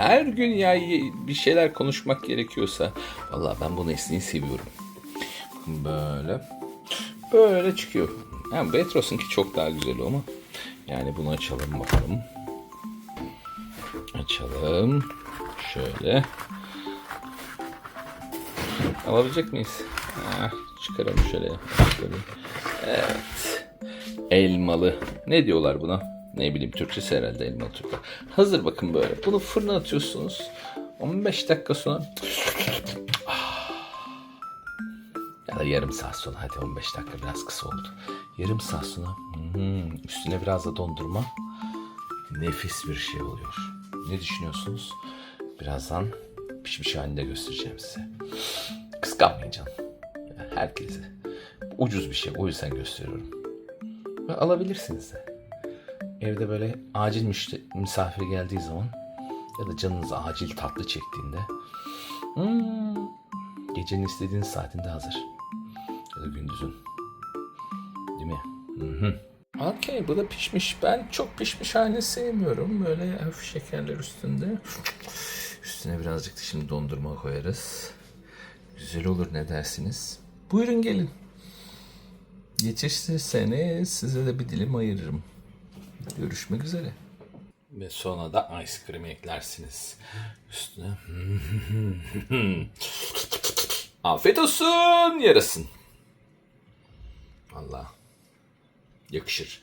her gün ya bir şeyler konuşmak gerekiyorsa. Vallahi ben bu nesneyi seviyorum. Böyle. Böyle çıkıyor. Yani Betros'unki çok daha güzel ama. Yani bunu açalım bakalım. Açalım. Şöyle. Alabilecek miyiz? Ah, çıkaralım. Şöyle. Evet. Elmalı. Ne diyorlar buna? Ne bileyim Türkçesi herhalde elmalı Türkçe. Hazır bakın böyle. Bunu fırına atıyorsunuz. 15 dakika sonra ya da yarım saat sonra hadi 15 dakika biraz kısa oldu. Yarım saat sonra hmm, üstüne biraz da dondurma nefis bir şey oluyor. Ne düşünüyorsunuz? Birazdan pişmiş halinde göstereceğim size. Kıskanmayın canım. Herkese. Ucuz bir şey o yüzden gösteriyorum. Ve alabilirsiniz de. Evde böyle acil misafir geldiği zaman ya da canınız acil tatlı çektiğinde hmm, gecenin istediğiniz saatinde hazır. Ya da gündüzün. Değil mi? Hı hı. Okey bu da pişmiş. Ben çok pişmiş halini sevmiyorum. Böyle hafif şekerler üstünde. Üstüne birazcık da şimdi dondurma koyarız. Güzel olur ne dersiniz? Buyurun gelin. Yetiştirseniz size de bir dilim ayırırım. Görüşmek üzere. Ve sonra da ice cream eklersiniz. Üstüne. Afiyet olsun yarasın. Allah. Yakışır.